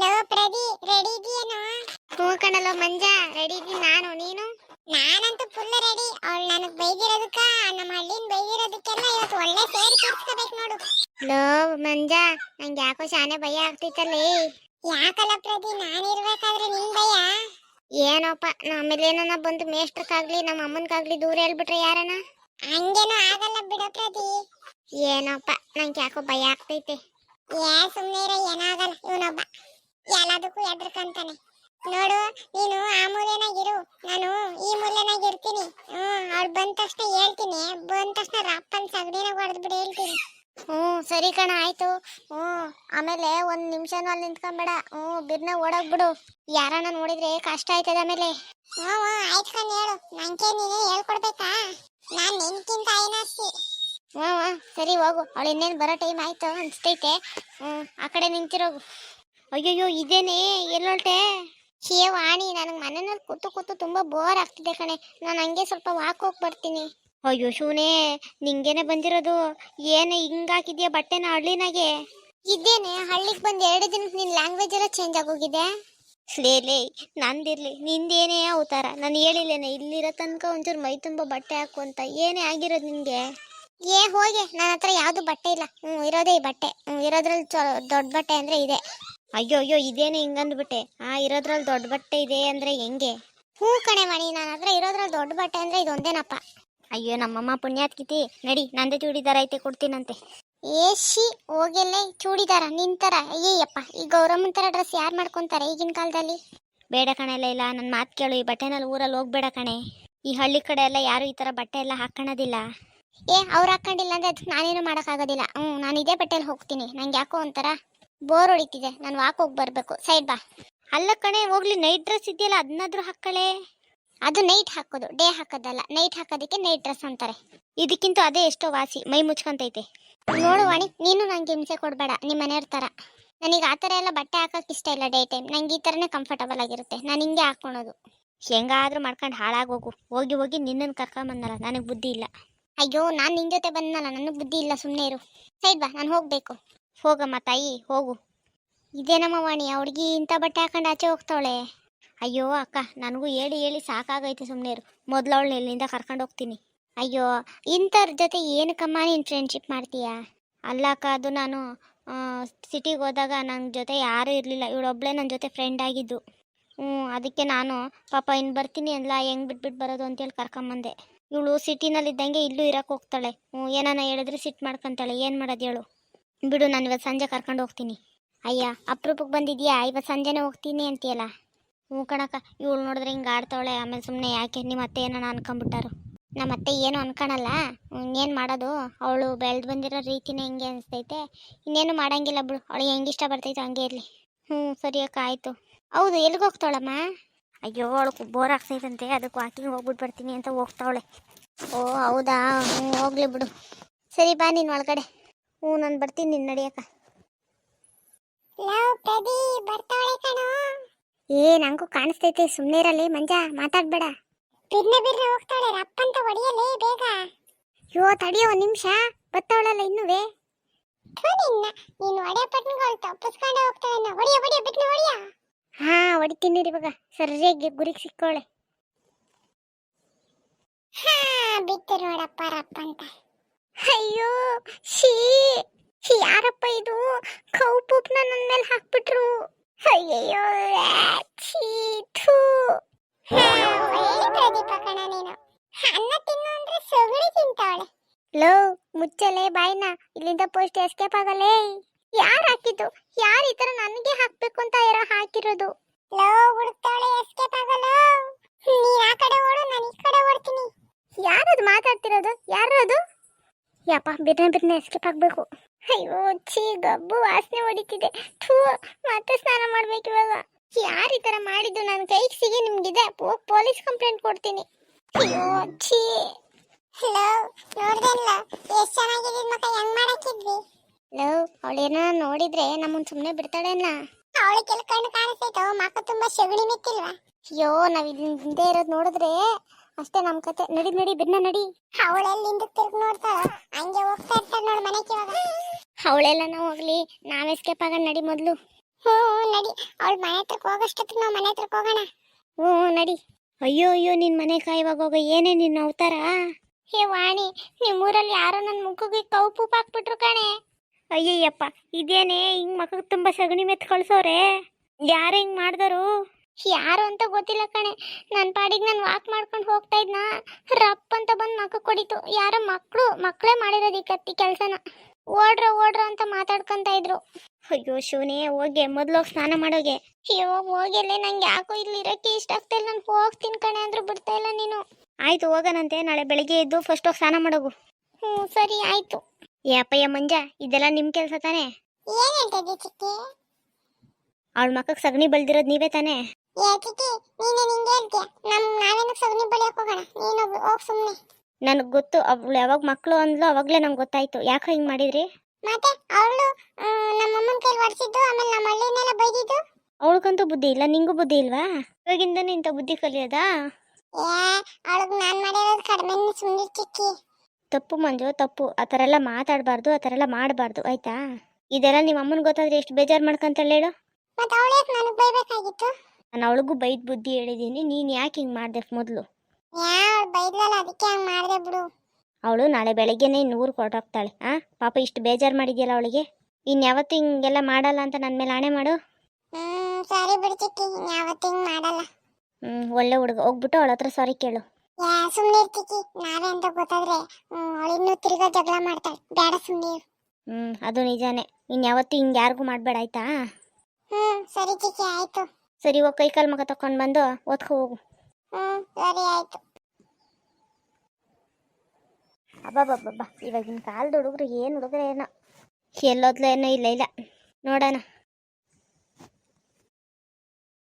Low ಪ್ರದಿ ready ಇದೆಯೇನೋ ಹ್ಞೂ ಕಣಲ್ಲ ಮಂಜ. Ready ಇದೀನಿ ನಾನು. ನೀನು? ನಾನಂತೂ ಫುಲ್ ರೆಡಿ ಅವಳು ನನಗ್ ಬೈದಿರೋದಕ್ಕ ನಮ್ಮ ಹಳ್ಳಿನ ಬೈದಿರೋದಕ್ಕೆಲ್ಲ ಇವತ್ತು ಒಳ್ಳೆ ಸೇರಿ ತೀರ್ಸ್ಕೋಬೇಕು ನೋಡು. ಲೋ ಮಂಜ ನಂಗೆ ಯಾಕೋ ಶಾನೆ ಭಯ ಆಗ್ತಿತ್ತಲ್ಲಿ. ಯಾಕಲ್ಲ ಪ್ರದಿ ನಾನಿರ್ಬೇಕಾದ್ರೆ ನಿನ್ ಭಯ? ಏನೋಪ್ಪ ಏನನ್ನ ಬಂದು ಮೇಷ್ಟ್ರಕ್ಕಾಗ್ಲಿ ನಮ್ಮ ಅಮ್ಮನ್ಕಾಗ್ಲಿ ದೂರ ಹೇಳ್ಬಿಟ್ರೆ ಯಾರನ? ಹಂಗೇನೋ ಆಗಲ್ಲ ಬಿಡ ಪ್ರದಿ ಏನೋಪ್ಪ ನಂಗೆ ಯಾಕೋ ಭಯ ಆಗ್ತೈತೆ. ಏ ಸುಮ್ಮನೆ ಇರೋ, ಏನಾಗಲ್ಲ. ಇವನೊಬ್ಬ ಎಲ್ಲದಕ್ಕೂ ಎದ್ರಕಂತಾನೆ ನೋಡು, ನೀನು ಆ ಮೂಲೆನಾಗಿರು ನಾನು ಈ ಮೂಲೆನಾಗ ಇರ್ತೀನಿ. ಹ್ಮ್ ಅವ್ಳು ಬಂದ ತಕ್ಷಣ ಹೇಳ್ತೀನಿ. ಬಂದ ತಕ್ಷಣ ರಪ್ಪನ್ ಸಗಡಿನ ಹೊಡೆದ್ ಹೇಳ್ತೀನಿ. ಹ್ಮ್ ಸರಿ ಕಣ, ಆಯ್ತು. ಹ್ಮ್ ಆಮೇಲೆ ಒಂದ್ ನಿಮಿಷನೂ ಅಲ್ಲಿ ನಿಂತ್ಕೊಂಬೇಡ. ಹ್ಮ್ ಬಿರ್ನ ಓಡೋಗ್ಬಿಡು ಯಾರನ್ನ ನೋಡಿದ್ರೆ ಕಷ್ಟ ಆಯ್ತದ ಆಮೇಲೆ. ಹ್ಮ್ ಆಯ್ತು ಕಣ್, ಹೇಳು. ನಂಗೆ ನೀನೇ ಹೇಳ್ಕೊಡ್ಬೇಕಾ? ನಾನ್ ನಿನ್ಕಿಂತ ಐನಾಸ್ತಿ ಹ್ಮ್ ಸರಿ ಹೋಗು. ಅವಳು ಇನ್ನೇನು ಬರೋ ಟೈಮ್ ಆಯ್ತು ಅನ್ಸ್ತೈತೆ. ಹ್ಮ್, ಆ ಕಡೆ ನಿಂತಿರೋಗು ಅಯ್ಯಯ್ಯೋ, ಇದೇನೆ? ಎಲ್ಲೊಳ್ಟೆ ಶೇ ವಾಣಿ, ನನಗೆ ಮನೆಯಲ್ಲಿ ಕೂತು ಕೂತು ತುಂಬಾ ಬೋರ್ ಆಗ್ತಿದೆ ಕಣೆ. ನಾನು ಹಂಗೆ ಸ್ವಲ್ಪ ವಾಕ್ ಹೋಗಿ ಬರ್ತೀನಿ. ಅಯ್ಯೋ ಶಿವನೇ ನಿಂಗೇನೆ ಬಂದಿರೋದು? ಏನೇ ಹಿಂಗಾಕಿದ್ಯಾ ಬಟ್ಟೆನ ಹಳ್ಳಿನಾಗೆ? ಇದ್ದೇನೆ ಹಳ್ಳಿಗೆ ಬಂದು ಎರಡು ದಿನಕ್ಕೆ ನಿನ್ನ ಲ್ಯಾಂಗ್ವೇಜ್ ಎಲ್ಲ ಚೇಂಜ್ ಆಗೋಗಿದೆ? ಲೇ ಲೇ, ನಂದಿರ್ಲಿ, ನಿಂದೇನೇ ಅವತಾರ? ನಾನು ಹೇಳಿಲ್ಲೇನೆ, ಇಲ್ಲಿರೋ ತನಕ ಒಂಚೂರು ಮೈ ತುಂಬ ಬಟ್ಟೆ ಹಾಕು ಅಂತ. ಏನೇ ಆಗಿರೋದು ನಿನಗೆ ಏ, ಹೋಗಿ. ನನ್ನ ಹತ್ರ ಯಾವ್ದು ಬಟ್ಟೆ ಇಲ್ಲ. ಹ್ಮ್, ಇರೋದೇ ಈ ಬಟ್ಟೆ. ಹ್ಮ್, ಇರೋದ್ರಲ್ಲಿ ದೊಡ್ಡ ಬಟ್ಟೆ ಅಂದ್ರೆ ಇದೆ. ಅಯ್ಯೋ ಅಯ್ಯೋ, ಇದೇನೆ ಹಿಂಗಂದ್ಬಿಟ್ಟೆ. ಆ, ಇರೋದ್ರಲ್ಲಿ ದೊಡ್ಡ ಬಟ್ಟೆ ಇದೆ ಅಂದ್ರೆ ಹೆಂಗೆ? ಹೂ ಕಣೆ ಮಣಿ, ನನ್ನ ಹತ್ರ ಇರೋದ್ರಲ್ಲಿ ದೊಡ್ಡ ಬಟ್ಟೆ ಅಂದ್ರೆ ಇದೊಂದೇನಪ್ಪ ಅಯ್ಯೋ, ನಮ್ಮಮ್ಮ ಪುಣ್ಯಾತ್ಕಿತಿ ನಡಿ, ನಂದೇ ಚೂಡಿದಾರ ಐತೆ, ಕೊಡ್ತೀನಂತೆ. ಏಸಿ ಹೋಗೆಲ್ಲೇ. ಚೂಡಿದಾರ, ನಿಂತರ. ಅಯ್ಯಯ್ಯಪ್ಪ, ಈ ಗೌರಮ್ಮನ ಥರ ಡ್ರೆಸ್ ಯಾರು ಮಾಡ್ಕೊಂತಾರೆ ಈಗಿನ ಕಾಲದಲ್ಲಿ? ಬೇಡ ಕಣೆಲ್ಲ ಇಲ್ಲ ನನ್ನ ಮಾತು ಕೇಳು. ಈ ಬಟ್ಟೆನಲ್ಲಿ ಊರಲ್ಲಿ ಹೋಗ್ಬೇಡ ಕಣೆ. ಈ ಹಳ್ಳಿ ಕಡೆ ಎಲ್ಲ ಯಾರು ಈ ಥರ ಬಟ್ಟೆ ಎಲ್ಲ ಹಾಕೊಳ್ಳೋದಿಲ್ಲ ಏ ಅವ್ರು ಹಾಕೊಂಡಿಲ್ಲ ಅಂದ್ರೆ ಅದಕ್ಕೆ ನಾನೇನು ಮಾಡೋಕ್ಕಾಗೋದಿಲ್ಲ. ಹ್ಞೂ ನಾನು ಇದೇ ಬಟ್ಟೆಲಿ ಹೋಗ್ತೀನಿ. ನಂಗೆ ಯಾಕೋ ಒಂಥರ ಬೋರ್ ಹೊಡಿತಿದೆ. ನಾನು ವಾಕ್ ಹೋಗಿ ಬರಬೇಕು. ಸೈಡ್ ಬಾ. ಅಲ್ಲ ಕಣೆ ಹೋಗ್ಲಿ. ನೈಟ್ ಡ್ರೆಸ್ ಇದೆಯಲ್ಲ ಅದನ್ನಾದ್ರೂ ಹಾಕಳೆ. ಅದು ನೈಟ್ ಹಾಕೋದು. ಡೇ ಹಾಕೋದಲ್ಲ. ನೈಟ್ ಹಾಕೋದಕ್ಕೆ ನೈಟ್ ಡ್ರೆಸ್ ಅಂತಾರೆ. ಇದಕ್ಕಿಂತ ಅದೇ ಎಷ್ಟೋ ವಾಸಿ. ಮೈ ಮುಚ್ಕೊಂತೈತೆ. ನೋಡು ವಾಣಿ ನೀನು ನಂಗೆ ಹಿಂಸೆ ಕೊಡಬೇಡ. ನಿಮ್ಮ ಮನೆಯವ್ರ ಥರ ನನಗೆ ಆ ಥರ ಎಲ್ಲ ಬಟ್ಟೆ ಹಾಕಕ್ಕೆ ಇಷ್ಟ ಇಲ್ಲ ಡೇ ಟೈಮ್ ನಂಗೆ ಈ ಥರನೇ ಕಂಫರ್ಟಬಲ್ ಆಗಿರುತ್ತೆ. ನಾನು ಹಿಂಗೆ ಹಾಕೊಳೋದು. ಹೆಂಗಾದ್ರೂ ಮಾಡ್ಕೊಂಡು ಹಾಳಾಗೋಗು ಹೋಗಿ. ಹೋಗಿ ನಿನ್ನನ್ನು ಕರ್ಕೊಂಬಂದಲ್ಲ ನನಗೆ ಬುದ್ಧಿ ಇಲ್ಲ. ಅಯ್ಯೋ, ನಾನು ನಿನ್ನ ಜೊತೆ ಬಂದನಲ್ಲ, ನನಗೆ ಬುದ್ಧಿ ಇಲ್ಲ ಸುಮ್ಮನೆ ಇರು. ಸೈಡ್ ಬಾ, ನಾನು ಹೋಗಬೇಕು. ಹೋಗಮ್ಮ ತಾಯಿ, ಹೋಗು. ಇದೇನಮ್ಮ ವಾಣಿ, ಆ ಇಂಥ ಬಟ್ಟೆ ಹಾಕೊಂಡು ಆಚೆ ಹೋಗ್ತಾವಳೆ? ಅಯ್ಯೋ, ಅಕ್ಕ, ನನಗೂ ಹೇಳಿ ಹೇಳಿ ಸಾಕಾಗೈತೆ ಸುಮ್ಮನೆ ಇರು. ಮೊದಲು ಇಲ್ಲಿಂದ ಕರ್ಕೊಂಡು ಹೋಗ್ತೀನಿ. ಅಯ್ಯೋ, ಇಂಥವ್ರ ಜೊತೆ ಏನಕ್ಕಮ್ಮ ನೀನು ಫ್ರೆಂಡ್ಶಿಪ್ ಮಾಡ್ತೀಯಾ? ಅಲ್ಲ, ಅಕ್ಕ, ಅದು ನಾನು ಸಿಟಿಗೆ ಹೋದಾಗ ನನ್ನ ಜೊತೆ ಯಾರೂ ಇರಲಿಲ್ಲ. ಇವಳೊಬ್ಳೆ ನನ್ನ ಜೊತೆ ಫ್ರೆಂಡ್ ಆಗಿದ್ದು. ಹ್ಞೂ ಅದಕ್ಕೆ ನಾನು, ಪಾಪ ಇನ್ನು ಬರ್ತೀನಿ ಅಲ್ಲ ಹೆಂಗೆ ಬಿಟ್ಬಿಟ್ಟು ಬರೋದು ಅಂತೇಳಿ ಕರ್ಕೊಂಬಂದೆ. ಇವಳು ಸಿಟಿನಲ್ಲಿದ್ದಂಗೆ ಇಲ್ಲೂ ಇರಕ್ಕೆ ಹೋಗ್ತಾಳೆ. ಹ್ಞೂ, ಏನಾನ ಹೇಳಿದ್ರೆ ಸಿಟ್ ಮಾಡ್ಕೊಂತಾಳೆ. ಏನು ಮಾಡೋದು ಹೇಳು? ಬಿಡು, ನಾನು ಇವತ್ತು ಸಂಜೆ ಕರ್ಕೊಂಡು ಹೋಗ್ತೀನಿ. ಅಯ್ಯ ಅಪ್ರೂಪಕ್ಕೆ ಬಂದಿದ್ಯಾ? ಇವತ್ತು ಸಂಜೆನೇ ಹೋಗ್ತೀನಿ ಅಂತೀಯಲ್ಲ? ಹ್ಞೂ ಕಣಕ್ಕ, ಇವಳು ನೋಡಿದ್ರೆ ಹಿಂಗೆ ಆಡ್ತಾವಳೆ ಆಮೇಲೆ ಸುಮ್ಮನೆ ಯಾಕೆ ನಿಮ್ಮ ಅತ್ತೆ ಏನೋ ಅನ್ಕೊಂಬಿಟ್ಟಾರು ನಮ್ಮ ಅತ್ತೆ ಏನು ಅನ್ಕೊಳಲ್ಲ ಇನ್ನೇನು ಮಾಡೋದು? ಅವಳು ಬೆಳೆದು ಬಂದಿರೋ ರೀತಿನೇ ಹಿಂಗೆ ಅನಿಸ್ತೈತೆ. ಇನ್ನೇನು ಮಾಡೋಂಗಿಲ್ಲ ಬಿಡು. ಅವಳಿಗೆ ಹೆಂಗೆ ಇಷ್ಟ ಬರ್ತೈತೆ ಹಂಗೆ ಇರಲಿ. ಹ್ಞೂ, ಸರಿ ಅಕ್ಕ, ಆಯಿತು. ಹೌದು ಎಲ್ಲಿಗೆ ಹೋಗ್ತಾವಳಮ್ಮ ಅಯ್ಯೋ ಅವಳು ಬೋರ್ ಆಗ್ತೈತಂತೆ. ಅದಕ್ಕೆ ವಾಕಿಂಗ್ ಹೋಗ್ಬಿಟ್ಟು ಬರ್ತೀನಿ ಅಂತ ಹೋಗ್ತಾವಳೆ. ಓ ಹೌದಾ? ಹ್ಞೂ ಹೋಗ್ಲಿ ಬಿಡು. ಸರಿ ಬಾ ನೀನು ಒಳಗಡೆ. ಹ್ಞೂ ನಾನು ಬರ್ತೀನಿ ನಿನ್ನ ನಡಿಯಕ್ಕ. ಏ ನಂಗೂ ಕಾಣಿಸ್ತೈತಿ. ಸುಮ್ಮನೆ ಇರಲಿ ಮಂಜ ಮಾತಾಡ್ಬೇಡ. ಬಿರ್ನೆ ಬಿರ್ನೆ ಹೋಗ್ತಾಳೆ ರಪ್ಪಂತ ಹೊಡಿಯಲೇ ಬೇಗ. ಯೋ ತಡಿಯೋ ಒಂದು ನಿಮಿಷ. ಬತ್ತವಳಲ್ಲ ಇನ್ನುವೇ? ನೀನು ಒಡೆ ಪಟ್ಟಣಗಳು ತಪ್ಪಿಸ್ಕೊಂಡೆ ಹೋಗ್ತಾಳೆ ಹೊಡಿಯ ಹೊಡಿಯ ಬಿಟ್ಟು ಹೊಡಿಯ. ಹಾ ಹೊಡಿತೀನಿ ರೀ ಇವಾಗ. ಸರಿಯಾಗಿ ಗುರಿಗೆ ಸಿಕ್ಕೋಳೆ. ಹಾ ಬಿತ್ತು ನೋಡಪ್ಪ ರಪ್ಪ ಅಂತ. ಅಯ್ಯೋ ಶೀ ಯಾರಪ್ಪ ಇದು? ಕೌಪುಪ್ನ ನನ್ನ ಮೇಲೆ ಹಾಕ್ಬಿಟ್ರು. ಥು. ಪ್ರದೀಪ ಕಣ ನೀನು. ಅನ್ನ ತಿನ್ನು ಅಂದ್ರೆ ಸಗಣಿ ತಿಂತಾವಳೆ ಲೋ, ಮುಚ್ಚಲೆ ಬಾಯ್ನ. ಇಲ್ಲಿಂದ ಪೋಸ್ಟ್ ಎಸ್ಕೇಪ್ ಆಗಲೇ. ಯಾರು ಹಾಕಿದ್ದು? ಯಾರು ಈ ತರ ನನಗೆ ಹಾಕ್ಬೇಕು ಅಂತ ಯಾರ ಹಾಕಿರೋದು? ಲೋ ಹುಡುಕ್ತಾವಳೆ ಎಸ್ಕೇಪ್ ಆಗಲ್ಲ. ನೀ ಆ ಕಡೆ ಓಡು ನಾನು ಈ ಕಡೆ ಓಡ್ತೀನಿ. ಯಾರದು ಮಾತಾಡ್ತಿರೋದು? ಯಾರು ಅದು ಯಪ್ಪ ಬಿರ್ನೆ ಬಿರ್ನೆ ಎಸ್ಕೇಪ್ ಆಗಬೇಕು. ಅಯ್ಯೋ ಛೀ ಗಬ್ಬು ವಾಸನೆ ಹೊಡಿತಿದೆ. ಥೂ ಮತ್ತೆ ಸ್ನಾನ ಮಾಡ್ಬೇಕು ಇವಾಗ. ಯಾರು ಈ ತರ ಮಾಡಿದ್ದು? ನನ್ನ ಕೈಗೆ ಸಿಗಿ ನಿಮ್ಗಿದೆ. ಹೋಗ್ ಪೊಲೀಸ್ ಕಂಪ್ಲೇಂಟ್ ಕೊಡ್ತೀನಿ. ಅಯ್ಯೋ ಛೀ. ಹಲೋ ನೋಡ್ದಲ್ಲ ಎಷ್ಟು ಚೆನ್ನಾಗಿದೆ ಮಕ್ಕ ಹೆಂಗ್ ಮಾಡಕ್ಕಿದ್ವಿ? ಲೋ ಅವಳೇನ ನೋಡಿದ್ರೆ ನಮ್ಮನ್ ಸುಮ್ನೆ ಬಿಡ್ತಾಳೇನ? ಅವಳ ಕೆಲ ಕಣ್ಣು ಕಾಣಿಸ್ತೈತೋ ಮಕ್ಕ ತುಂಬಾ ಸೆಗಣಿ ಮೆತ್ತಿಲ್ವಾ ಅಯ್ಯೋ ನಾವ್ ಇಲ್ಲಿ ಹಿಂದೆ ಇರೋದ್ ನೋಡಿದ್ರೆ ಅಷ್ಟೇ ನಮ್ ಕತೆ. ನಡಿ ನಡಿ ಬಿನ್ನ ನಡಿ. ಅವಳೆಲ್ಲಿ ಹಿಂದಕ್ ತಿರ್ಗ್ ನೋಡ್ತಾಳ? ಹಂಗೆ ಹೋಗ್ತಾ ಇರ್ತಾಳ ನೋಡ್ ಮನೆಗೆ ಇವಾಗ. ಅವಳೆಲ್ಲ ನಾವು ಹೋಗ್ಲಿ ನಾವ್ ಎಸ್ಕೇಪ್ ಆಗ ನಡಿ ಮೊದ್ಲು. ಹ್ಞೂ ನಡಿ. ಅವಳ ಮನೆ ಹತ್ರಕ್ ಹೋಗೋಷ್ಟೊತ್ತಿಗೆ ನಾವು ಮನೆ ಹತ್ರಕ್ ಹೋಗೋಣ. ಹ್ಞೂ ನಡಿ. ಅಯ್ಯೋ ಅಯ್ಯೋ ನಿನ್ ಮನೆ ಕಾಯುವಾಗ ಹೋಗ ಏನೇ ನಿನ್ನ ಅವತಾರ? ಹೇ ವಾಣಿ ನಿಮ್ಮೂರಲ್ಲಿ ಯಾರೋ ನನ್ನ ಮುಖಕ್ಕೆ ಕೌಪು ಹಾಕ್ಬಿಟ್ರು ಕಣೆ. ಅಯ್ಯಯ್ಯಪ್ಪ, ಇದೇನೇ ಹಿಂಗ್ ಮಕ್ಕಗೆ ತುಂಬಾ ಸಗಣಿ ಮೆತ್ ಕಳ್ಸೋರೆ? ಯಾರು ಹಿಂಗ್ ಮಾಡ್ದರು? ಯಾರು ಅಂತ ಗೊತ್ತಿಲ್ಲ ಕಣೆ. ನನ್ನ ಪಾಡಿಗೆ ನಾನು ವಾಕ್ ಮಾಡ್ಕೊಂಡು ಹೋಗ್ತಾ ಇದ್ನ? ರಪ್ ಅಂತ ಬಂದು ಮಕ್ಕ ಕೊಡಿತು. ಯಾರೋ ಮಕ್ಕಳು ಮಕ್ಕಳೇ ಮಾಡಿರೋದು ಈ ಕತ್ತಿ ಕೆಲಸನ. ಓಡ್ರ ಓಡ್ರ ಅಂತ ಮಾತಾಡ್ಕೊಂತ ಇದ್ರು. ಅಯ್ಯೋ ಶಿವನೇ, ಹೋಗಿ. ಮೊದಲು ಸ್ನಾನ ಮಾಡೋಗೆ. ಅಯ್ಯೋ ಹೋಗಿಲ್ಲೇ ನಂಗೆ ಯಾಕೋ ಇಲ್ಲಿ ಇರಕ್ಕೆ ಇಷ್ಟ ಆಗ್ತಾ ಇಲ್ಲ. ನಾನು ಹೋಗ್ತೀನಿ ಕಣೆ ಅಂದ್ರು ಬಿಡ್ತಾ ಇಲ್ಲ ನೀನು. ಆಯ್ತು, ಹೋಗನಂತೆ. ನಾಳೆ ಬೆಳಿಗ್ಗೆ ಎದ್ದು ಫಸ್ಟ್ ಹೋಗಿ ಸ್ನಾನ ಮಾಡೋಗು. ಹ್ಞೂ ಸರಿ, ಆಯ್ತು. ಏ ಅಪ್ಪಯ್ಯ ಮಂಜ ಇದೆಲ್ಲ ನಿಮ್ ಕೆಲಸ ತಾನೇ? ಏನ್ ಹೇಳ್ತಿದ್ದಿ ಚಿಕ್ಕಿ? ಅವಳ ಮಕ್ಕಕ್ಕೆ ಸಗಣಿ ಬೆಳ್ದಿರೋದು ನೀವೇ ತಾನೇ? ಏ ಚಿಕ್ಕಿ ನೀನೆ ನಿಂಗೆ ಹೇಳ್ತೀಯ? ನಮ್ ನಾವೇನು ಸಗಣಿ ಬಳಿಯಕ್ ಹೋಗೋಣ? ನೀನು ಹೋಗ್ ಸುಮ್ಮನೆ ನನಗೆ ಗೊತ್ತು ಅವಳು ಯಾವಾಗ ಮಕ್ಕಳು ಅಂದ್ಲು ಅವಾಗ್ಲೇ ನಂಗೆ ಗೊತ್ತಾಯ್ತು. ಯಾಕೆ ಹಿಂಗ್ ಮಾಡಿದ್ರಿ? ಮತ್ತೆ ಅವಳು ನಮ್ಮ ಅಮ್ಮನ ಕೈಲಿ ಹೊಡ್ಸಿದ್ದು ಆಮೇಲೆ ನಮ್ಮ ಹಳ್ಳಿನೆಲ್ಲ ಬೈದಿದ್ದು? ಅವಳಿಗಂತೂ ಬುದ್ಧಿ ಇಲ್ಲ ನಿಂಗೂ ಬುದ್ಧಿ ಇಲ್ವಾ? ಇವಾಗಿಂದ ಇಂಥ ಬುದ್ಧಿ ಕಲಿಯೋದಾ? ಏ ಅವಳಿಗೆ ನಾನು ಮಾಡಿರೋದು ಕಡಿಮೆ ಸುಮ್ಮನೆ ಚಿಕ್ಕಿ. ತಪ್ಪು ಮಂಜು ತಪ್ಪು. ಆ ಥರ ಎಲ್ಲ ಮಾತಾಡಬಾರ್ದು ಆ ಥರ ಎಲ್ಲ ಮಾಡಬಾರ್ದು ಆಯ್ತಾ? ಇದೆಲ್ಲ ನಿಮ್ಮ ಅಮ್ಮನ ಗೊತ್ತಾದ್ರೆ ಎಷ್ಟು ಬೇಜಾರು ಮಾಡ್ಕೊಂತಾಳೆ ಹೇಳು. ಮತ್ತೆ ಅವಳು ನನಗೆ ಬೈಬೇಕಾಗಿತ್ತು? ನಾನು ಅವಳಿಗೂ ಬೈದ್ ಬುದ್ಧಿ ಹೇಳಿದ್ದೀನಿ ನೀನು ಯಾಕೆ ಹಿಂಗೆ ಮಾಡಿದೆ ಮೊದಲು? ಬೈದ್ಲಲ್ಲ ಅದಕ್ಕೆ ಹಂಗೆ ಮಾಡಿದೆ ಬಿಡು. ಅವಳು ನಾಳೆ ಬೆಳಗ್ಗೆನೇ ನೂರು ಕೊಟ್ಟೋಗ್ತಾಳೆ ಆ? ಪಾಪ ಇಷ್ಟು ಬೇಜಾರು ಮಾಡಿದ್ಯಲ್ಲ ಅವಳಿಗೆ? ಇನ್ಯಾವತ್ತೂ ಹಿಂಗೆಲ್ಲ ಮಾಡಲ್ಲ ಅಂತ ನನ್ನ ಮೇಲೆ ಆಣೆ ಮಾಡು. ಹ್ಮ್ ಸರಿ ಬಿಡು ಚಿಕ್ಕಿ ಯಾವತ್ತೂ ಹಿಂಗೆ ಮಾಡಲ್ಲ. ಹ್ಞೂ ಒಳ್ಳೆ ಹುಡುಗ. ಹೋಗ್ಬಿಟ್ಟು ಅವಳ ಹತ್ರ ಸಾರಿ ಕೇಳು. ಸುಮ್ಮನೆ ಚಿಕ್ಕಿ ನಾವೇ ಅಂತ ಗೊತ್ತಾದ್ರೆ ಅವಳು ಇನ್ನೂ ತಿರ್ಗಾ ಜಗಳ ಮಾಡ್ತಾಳೆ. ಬೇಡ ಸುಮ್ನೆ ಹ್ಮ್ ಅದು ನಿಜಾನೇ. ಇನ್ಯಾವತ್ತೂ ಹಿಂಗೆ ಯಾರಿಗೂ ಮಾಡಬೇಡ ಆಯ್ತಾ? ಹ್ಮ್ ಸರಿ ಚಿಕ್ಕಿ ಆಯ್ತು. ಸರಿ ಹೋಗಿ ಕೈ ಕಾಲು ಮಗ ತಕೊಂಡು ಬಂದು ಓದ್ಕೊ ಹೋಗು. ಹ್ಮ್ ಸರಿ ಆಯ್ತು. ಅಬ್ಬಬ್ಬಬ್ಬ ಇವಾಗಿನ ಕಾಲದ ಹುಡುಗರು ಏನು ಹುಡುಗರು ಏನೋ ಎಲ್ಲೋದ್ಲೋ ಏನೋ ಇಲ್ಲ ಇಲ್ಲ. ನೋಡೋಣ.